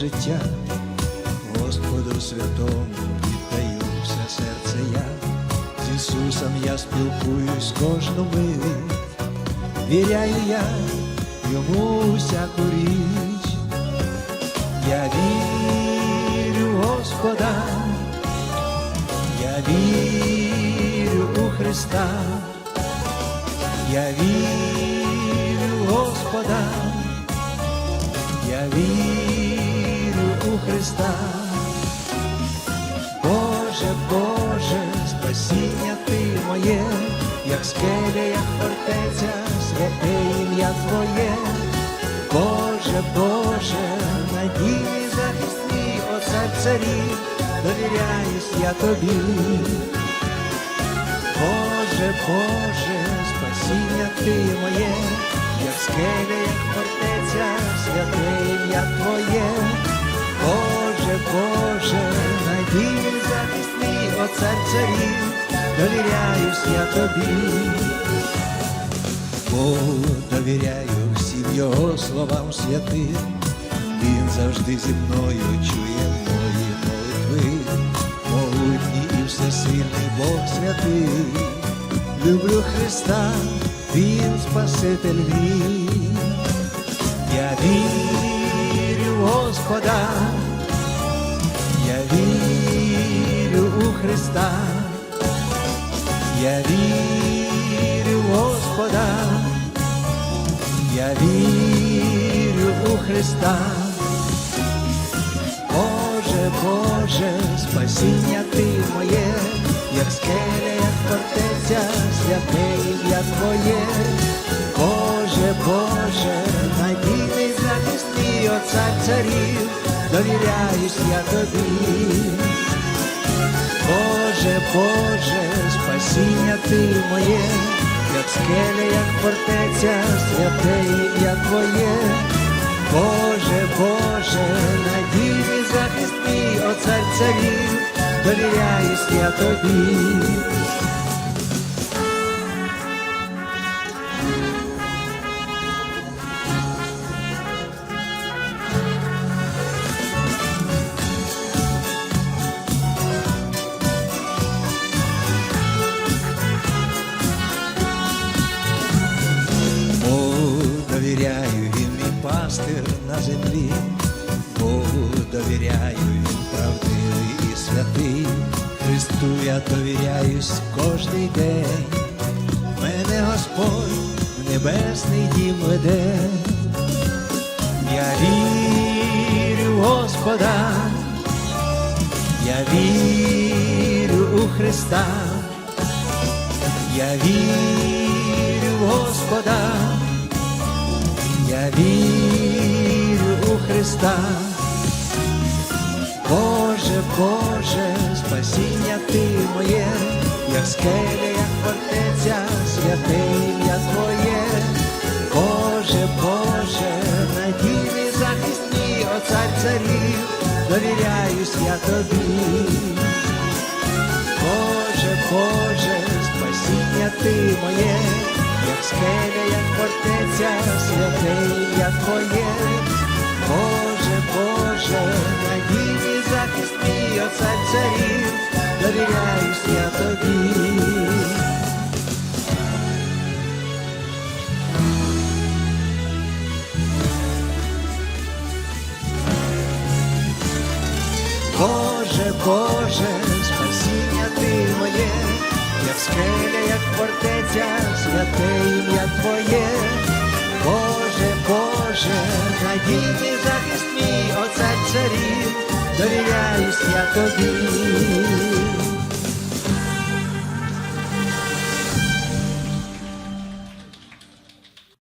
життя, Господу святому віддаю все серце я, з Ісусом я спілкуюсь кожну мить, віряю я йому всяку річ, я вірю Господа, я вірю у Христа, я вірю Господа, я вірю у Христа. Боже, Боже, спасіння Ти моє, як скеля, як фортеця, святе ім'я Твоє. Боже, Боже, надійний захист мій, о царів, довіряюсь я тобі. Боже, Боже, спасіння Ти моє, як скеля, як фортеця, святе ім'я Твоє. Боже, Боже, надійний захист мій, о цар царів, довіряюсь я тобі. Богу довіряю всім його словам святим, він завжди зі мною чує мої молитви, могутній і всесильний Бог святий, люблю Христа, Він Спаситель мій, я вірю Господа, я вірю у Христа, я вірю в Господа, я вірю у Христа. Боже, Боже, спасіння Ти моє, як скеля, як фортеця, святе ім'я Твоє. Мій, цар царів, довіряюсь я тобі. Боже, Боже, спасіння Ти моє, як скеля, як фортеця, святе ім'я Твоє. Боже, Боже, надійний захист мій, о цар царів, довіряюсь я тобі. Пастир на землі, Богу довіряю, він правдивий і святий, Христу я довіряюсь кожний день. Мене Господь в небесний дім веде. Я вірю в Господа, я вірю у Христа. Я вірю в Господа, я вірю Христа. Боже, Боже, спасіння Ти моє, як скеля, як фортеця, святе ім'я Твоє. Боже, Боже, надійний мій, о царів, довіряюсь я тобі. Боже, Боже, спасіння Ти моє, як скеля, як фортеця, святе ім'я Твоє. Боже, надійний захист мій, о цар царів, довіряюсь я тобі. Боже, Боже, спасіння Ти моє, як скеля, як фортеця, святе ім'я Твоє. Боже, Боже, надійний захист мій, оце цар царів, довіряюсь я тобі.